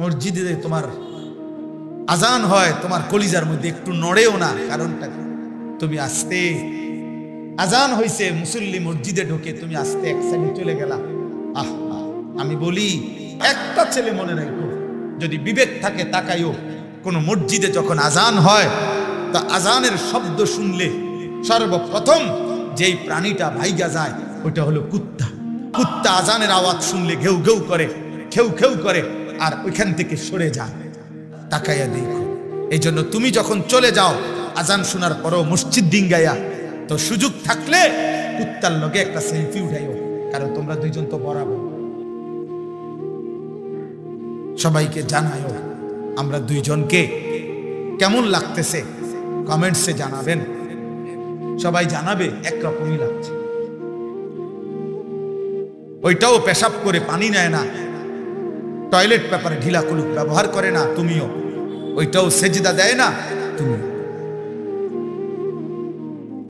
মসজিদে তোমার আজান হয়, তোমার কলিজার মধ্যে একটু নড়েও না কারণটা তুমি আসতে, আজান হইছে, মুসল্লি মসজিদে ঢোকে তুমি আসতে এক সাইডে চলে গেলা। আহ আমি বলি, একটা ছেলে মনে রাখো, যদি বিবেক থাকে তাকাইও, কোনো মসজিদে যখন আজান হয়, তা আজানের শব্দ শুনলে সর্বপ্রথম যেই প্রাণীটা ভাইগা যায়, ওইটা হলো কুত্তা। কুত্তা আজানের আওয়াজ শুনলে ঘেউ ঘেউ করে খেউ খেউ করে। আর ওইখান থেকে সরে যা। তাকাইয়া দেখো। এই জন্য তুমি যখন চলে যাও, আজান শোনার পরও মসজিদ ডিঙ্গাইয়া, তো সুযোগ থাকলে কুত্তার লগে একটা সেলফি উঠাইও, কারণ তোমরা দুইজন তো বরাবর। সবাইকে জানায়ও আমরা দুইজনকে কেমন লাগতেছে? কমেন্টসে জানাবেন। সবাই জানাবে, একরকমই লাগছে। ওইটাও পেশাব করে পানি নেয় না। টয়লেট পেপারে ঢিলা কুলুক ব্যবহার করে না তুমিও। ওইটাও সেজদা দেয় না তুমি।